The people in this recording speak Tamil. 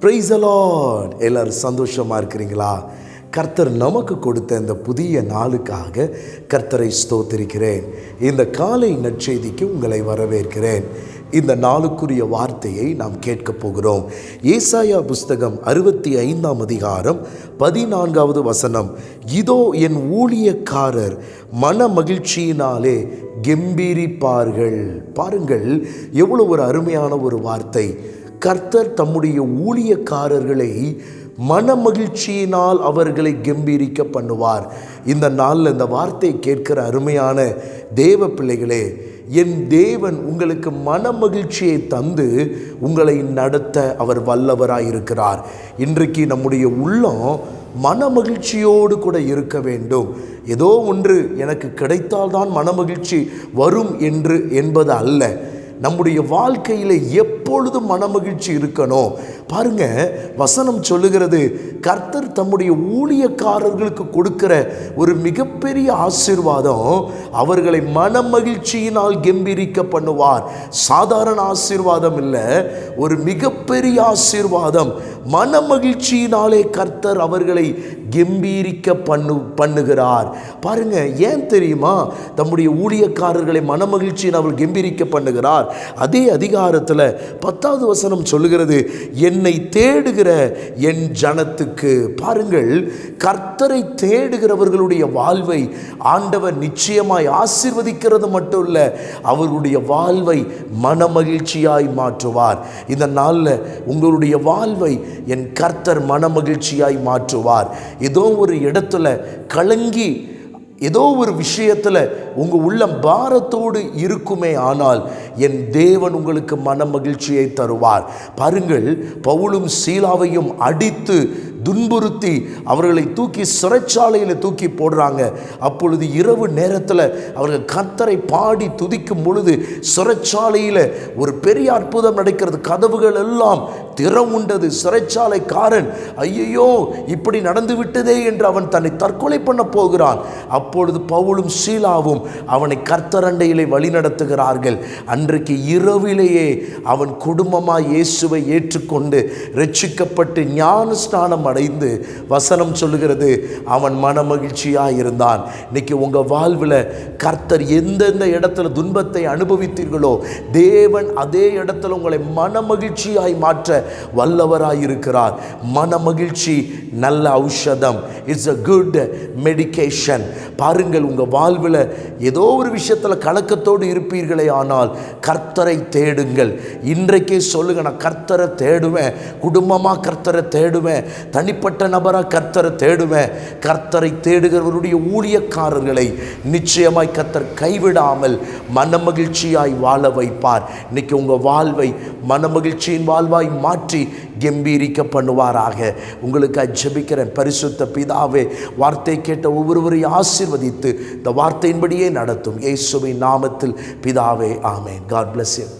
ப்ரைஸ் அலாட் எல்லோரும் சந்தோஷமாக இருக்கிறீங்களா? கர்த்தர் நமக்கு கொடுத்த இந்த புதிய நாளுக்காக கர்த்தரை ஸ்தோத்திருக்கிறேன். இந்த காலை நற்செய்திக்கு உங்களை வரவேற்கிறேன். இந்த நாளுக்குரிய வார்த்தையை நாம் கேட்கப் போகிறோம். ஏசாயா புஸ்தகம் அறுபத்தி ஐந்தாம் அதிகாரம் பதினான்காவது வசனம். இதோ என் ஊழியக்காரர் மன மகிழ்ச்சியினாலே கெம்பீரிப்பார்கள். பாருங்கள் எவ்வளோ ஒரு அருமையான ஒரு வார்த்தை. கர்த்தர் தம்முடைய ஊழியக்காரர்களை மன மகிழ்ச்சியினால் அவர்களை கம்பீரிக்க பண்ணுவார். இந்த நாளில் இந்த வார்த்தை கேட்கிற அருமையான தேவ பிள்ளைகளே என் தேவன் உங்களுக்கு மன மகிழ்ச்சியை தந்து உங்களை நடத்த அவர் வல்லவராயிருக்கிறார் இன்றைக்கு நம்முடைய உள்ளம் மன மகிழ்ச்சியோடு கூட இருக்க வேண்டும். ஏதோ ஒன்று எனக்கு கிடைத்தால்தான் மன மகிழ்ச்சி வரும் என்று என்பது அல்ல. நம்முடைய வாழ்க்கையில் எப்பொழுதும் மனமகிழ்ச்சி இருக்கணும்? பாருங்க வசனம் சொல்லுகிறது கர்த்தர் தம்முடைய ஊழியக்காரர்களுக்கு கொடுக்கிற ஒரு மிகப்பெரிய ஆசீர்வாதம் அவர்களை மன மகிழ்ச்சியினால் கெம்பீரிக்க பண்ணுவார். சாதாரண ஆசீர்வாதம் இல்லை ஒரு மிகப்பெரிய ஆசீர்வாதம் மனமகிழ்ச்சியினாலே கர்த்தர் அவர்களை கெம்பீரிக்க பண்ணு பண்ணுகிறார். பாருங்க ஏன் தெரியுமா? தம்முடைய ஊழியக்காரர்களை மனமகிழ்ச்சியின் அவள் கெம்பீரிக்க பண்ணுகிறார். அதே அதிகாரத்தில் பத்தாவது வசனம் சொல்லுகிறது என் என்னை தேடுகிற என் ஜனத்துக்கு பாருங்கள் கர்த்தரை தேடுகிறவர்களுடைய வாழ்வை ஆண்டவர் நிச்சயமாய் ஆசிர்வதிக்கிறது மட்டும் இல்லை அவர்களுடைய வாழ்வை மனமகிழ்ச்சியாய் மாற்றுவார். இந்த நாளில் உங்களுடைய வாழ்வை என் கர்த்தர் மனமகிழ்ச்சியாய் மாற்றுவார். ஏதோ ஒரு இடத்துல கலங்கி ஏதோ ஒரு விஷயத்தில் உங்கள் உள்ளம் பாரத்தோடு இருக்குமே ஆனால் என் தேவன் உங்களுக்கு மன மகிழ்ச்சியை தருவார். பாருங்கள் பவுலும் சீலாவையும் அடித்து துன்புறுத்தி அவர்களை தூக்கி சிறைச்சாலையில் தூக்கி போடுறாங்க. அப்பொழுது இரவு நேரத்தில் அவர்கள் கத்தரை பாடி துதிக்கும் பொழுது சிறைச்சாலையில் ஒரு பெரிய அற்புதம் நடக்கிறது. கதவுகள் எல்லாம் திறவுண்டது சிறைச்சாலைக்காரன். ஐயையோ இப்படி நடந்து விட்டதே என்று அவன் தன்னை தற்கொலை பண்ண போகிறான். அப்பொழுது பவுலும் சீலாவும் அவனை கர்த்தரண்டையிலே வழிநடத்துகிறார்கள். அன்றைக்கு இரவிலேயே அவன் குடும்பமாக இயேசுவை ஏற்றுக்கொண்டு ரட்சிக்கப்பட்டு ஞான ஸ்நானம் அடைந்து வசனம் சொல்லுகிறது அவன் மன மகிழ்ச்சியாக இருந்தான். இன்னைக்கு உங்கள் வாழ்வில் கர்த்தர் எந்தெந்த இடத்துல துன்பத்தை அனுபவித்தீர்களோ தேவன் அதே இடத்துல உங்களை மன மகிழ்ச்சியாய் மாற்ற வல்லவராய் இருக்கிறார் மன மகிழ்ச்சி நல்ல ஔஷதம் இட்ஸ் அ குட் மெடிகேஷன் பாருங்கள் உங்கள் வாழ்வில் ஏதோ ஒரு விஷயத்தில் கலக்கத்தோடு இருப்பீர்களே ஆனால் கர்த்தரை தேடுங்கள். இன்றைக்கே சொல்லுங்க நான் கர்த்தரை தேடுவேன் குடும்பமாக கர்த்தரை தேடுவேன் தனிப்பட்ட நபராக கர்த்தரை தேடுவேன். கர்த்தரை தேடுகிறவருடைய ஊழியக்காரர்களை நிச்சயமாய் கர்த்தர் கைவிடாமல் மனமகிழ்ச்சியாய் வாழ வைப்பார். இன்னைக்கு உங்கள் வாழ்வை மனமகிழ்ச்சியின் வாழ்வாய் மாற்றி கம்பீரிக்க பண்ணுவாராக உங்களுக்கு ஜபிக்கிறேன் பரிசுத்த பிதாவே வார்த்தை கேட்ட ஒவ்வொருவரையும் ஆசீர்வதித்து இந்த வார்த்தையின்படியே நடத்தும். இயேசுவின் நாமத்தில் பிதாவே ஆமேன். God bless you